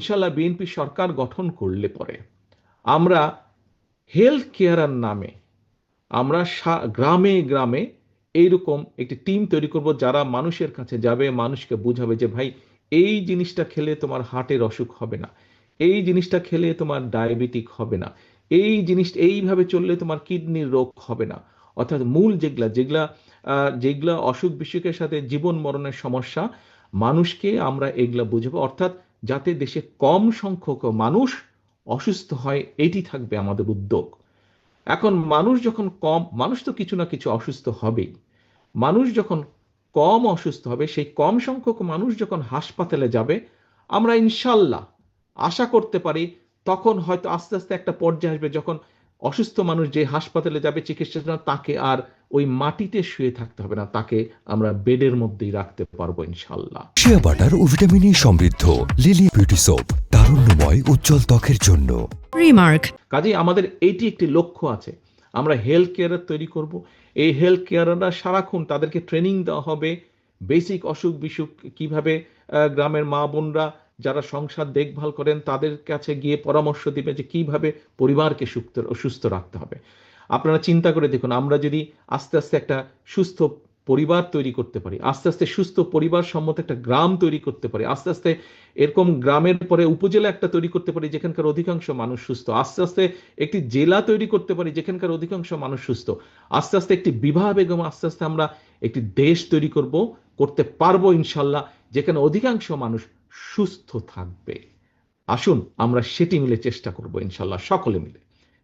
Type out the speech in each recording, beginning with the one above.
ইনশাল্লাহ বিএনপি সরকার গঠন করলে পরে। আমরা হেলথ কেয়ারের নামে, আমরা গ্রামে গ্রামে এইরকম একটি টিম তৈরি করব যারা মানুষের কাছে যাবে, মানুষকে বুঝাবে যে, ভাই, এই জিনিসটা খেলে তোমার হার্টের অসুখ হবে না। এই জিনিসটা খেলে তোমার ডায়াবেটিক হবে না। এই জিনিস, এইভাবে চললে তোমার কিডনির রোগ হবে না। অর্থাৎ মূল যেগুলা যেগুলা যেগুলা অসুখ বিসুখের সাথে জীবন মরণের সমস্যা, মানুষকে আমরা এগুলা বুঝব। অর্থাৎ যাতে দেশে কম সংখ্যক মানুষ অসুস্থ হয়, এটি থাকবে আমাদের উদ্যোগ। এখন মানুষ যখন কম, মানুষ তো কিছু না কিছু অসুস্থ হবেই। মানুষ যখন কম অসুস্থ হবে, সেই কম সংখ্যক মানুষ যখন হাসপাতালে যাবে, আমরা ইনশাল্লাহ আশা করতে পারি তখন হয়তো আস্তে আস্তে একটা পর্যায়ে আসবে যখন অসুস্থ মানুষ যে হাসপাতালে যাবে চিকিৎসার জন্য তাকে আর ওই মাটিতে শুয়ে থাকতে হবে না। তাকে আমরা বেডের মধ্যেই রাখতে পারব ইনশাল্লাহ শিয়া বাটার ও ভিটামিন ই সমৃদ্ধ লিলি বিউটি সোপ তারুণ্যময় উজ্জ্বল ত্বকের জন্য। Remark. কাজেই আমাদের এইটি একটি লক্ষ্য আছে। আমরা হেলথ কেয়ার তৈরি করব। এই হেলথ কেয়াররা সারাক্ষণ তাদেরকে ট্রেনিং দেওয়া হবে। বেসিক অসুখ বিসুখ কীভাবে গ্রামের মা বোনরা যারা সংসার দেখভাল করেন, তাদের কাছে গিয়ে পরামর্শ দিবে যে কীভাবে পরিবারকে সুস্থ সুস্থ রাখতে হবে। আপনারা চিন্তা করে দেখুন, আমরা যদি আস্তে আস্তে একটা সুস্থ পরিবার তৈরি করতে পারি, আস্তে আস্তে সুস্থ পরিবার সম্মত একটা গ্রাম তৈরি করতে পারি, আস্তে আস্তে এরকম গ্রামের পরে উপজেলা একটা তৈরি করতে পারি, যেখানকার অধিকাংশ মানুষ সুস্থ, আস্তে আস্তে একটি জেলা তৈরি করতে পারি, যেখানকার অধিকাংশ মানুষ সুস্থ, আস্তে আস্তে একটি বিবাহ বেগম, আস্তে আস্তে আমরা একটি দেশ তৈরি করব, করতে পারব ইনশাল্লাহ, যেখানে অধিকাংশ মানুষ সুস্থ থাকবে। আসুন, আমরা সেটি মিলে চেষ্টা করব, ইনশাল্লাহ, সকলে মিলে।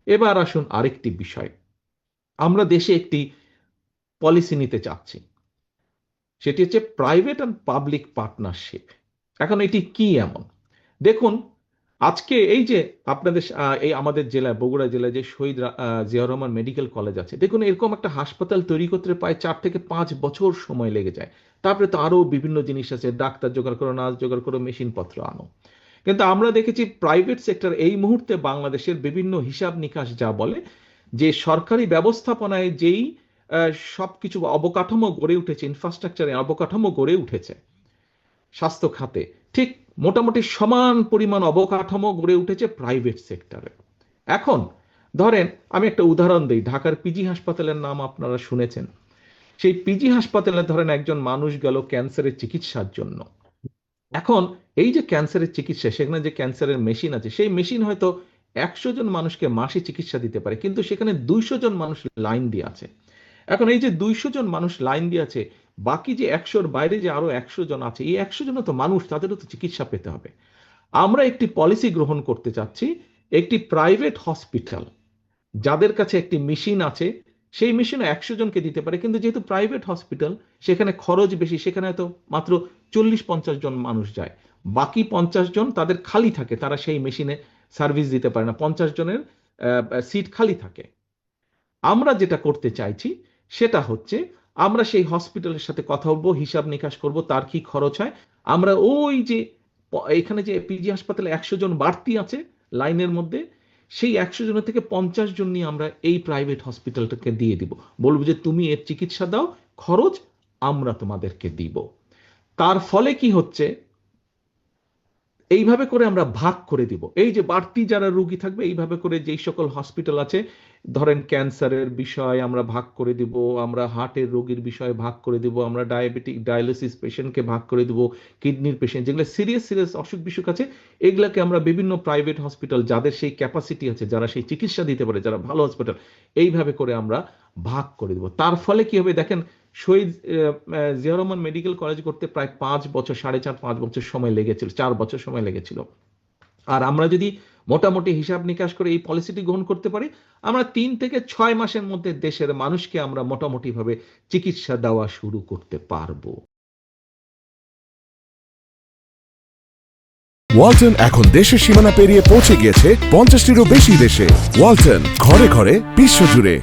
এবার আসুন আরেকটি বিষয়। আমরা দেশে একটি পলিসি নিতে চাচ্ছি। সেটি হচ্ছে প্রাইভেট অ্যান্ড পাবলিক পার্টনারশিপ এখন এটি কি এমন? দেখুন আজকে এই যে আপনাদের এই আমাদের জেলায় বগুড়া জেলায় যে শহীদ জিয়াউর রহমান মেডিকেল কলেজ আছে দেখুন এরকম একটা হাসপাতাল তৈরি করতে প্রায় চার থেকে পাঁচ বছর সময় লেগে যায়। তারপরে তো আরও বিভিন্ন জিনিস আছে ডাক্তার জোগাড় করো নার্স জোগাড় করো মেশিনপত্র আনো। কিন্তু আমরা দেখেছি প্রাইভেট সেক্টর এই মুহূর্তে বাংলাদেশের বিভিন্ন হিসাব নিকাশ যা বলে যে সরকারি ব্যবস্থাপনায় যেই আহ, সবকিছু অবকাঠামো গড়ে উঠেছে ইনফ্রাস্ট্রাকচারে অবকাঠামো গড়ে উঠেছে স্বাস্থ্য খাতে ঠিক মোটামুটি সমান পরিমাণ অবকাঠামো গড়ে উঠেছে প্রাইভেট সেক্টরে এখন, ধরেন, আমি একটা উদাহরণ দিই, ঢাকার পিজি হাসপাতালের নাম আপনারা শুনেছেন। সেই পিজি হাসপাতালে ধরেন একজন মানুষ গেল ক্যান্সারের চিকিৎসার জন্য। এখন, এই যে ক্যান্সারের চিকিৎসা, সেখানে যে ক্যান্সারের মেশিন আছে, সেই মেশিন হয়তো একশো জন মানুষকে মাসে চিকিৎসা দিতে পারে, কিন্তু সেখানে দুইশো জন মানুষ লাইন দিয়ে আছে। এখন এই যে দুইশো জন মানুষ লাইন দিয়ে আছে বাকি যে একশোর বাইরে যে আরও একশো জন আছে, এই একশো জন তো মানুষ, তাদেরও তো চিকিৎসা পেতে হবে। আমরা একটি পলিসি গ্রহণ করতে চাচ্ছি, একটি প্রাইভেট হসপিটাল, যাদের কাছে একটি মেশিন আছে, সেই মেশিন একশো জনকে দিতে পারে, কিন্তু যেহেতু প্রাইভেট হসপিটাল, সেখানে খরচ বেশি, সেখানে তো মাত্র চল্লিশ পঞ্চাশ জন মানুষ যায়। বাকি পঞ্চাশ জন তাদের খালি থাকে, তারা সেই মেশিনে সার্ভিস দিতে পারে না, পঞ্চাশ জনের সিট খালি থাকে। আমরা যেটা করতে চাইছি, সেটা হচ্ছে আমরা সেই হসপিটালের সাথে কথা বলব, হিসাব নিকাশ করব, তার কি খরচ হয়। আমরা ওই যে, এখানে যে পিজি হাসপাতালে একশো জন বাড়তি আছে লাইনের মধ্যে, সেই একশো জনের থেকে পঞ্চাশ জন নিয়ে আমরা এই প্রাইভেট হসপিটালটাকে দিয়ে দিব। বলব যে তুমি এর চিকিৎসা দাও, খরচ আমরা তোমাদেরকে দিব। তার ফলে কি হচ্ছে এইভাবে করে আমরা ভাগ করে দিব। এই যে বাড়তি যারা রোগী থাকবে, এইভাবে করে যেই সকল হসপিটাল আছে, ধরেন ক্যান্সারের বিষয় আমরা ভাগ করে দিব, আমরা হার্টের রোগীর বিষয়ে ভাগ করে দিব, আমরা ডায়াবেটিক ডায়ালিসিস পেশেন্টকে ভাগ করে দিব কিডনির পেশেন্ট যেগুলো সিরিয়াস সিরিয়াস অসুখ বিসুখ আছে, এগুলাকে আমরা বিভিন্ন প্রাইভেট হসপিটাল যাদের সেই ক্যাপাসিটি আছে, যারা সেই চিকিৎসা দিতে পারে, যারা ভালো হসপিটাল এইভাবে করে আমরা ভাগ করে দেব। তার ফলে কি হবে দেখেন শহীদ আহ, রহমান মেডিকেল কলেজ করতে প্রায় পাঁচ বছর সাড়ে চার পাঁচ বছর সময় লেগেছিল চার বছর সময় লেগেছিল। আর আমরা যদি মোটামুটি হিসাব নিকাশ করে এই পলিসিটি গ্রহণ করতে পারি আমরা তিন থেকে ছয় মাসের মধ্যে দেশের মানুষকে আমরা মোটামুটি ভাবে চিকিৎসা দেওয়া শুরু করতে পারব। ওয়ালটন এখন দেশের সীমানা পেরিয়ে পৌঁছে গিয়েছে পঞ্চাশটিরও বেশি দেশে। ওয়ালটন ঘরে ঘরে বিশ্বজুড়ে।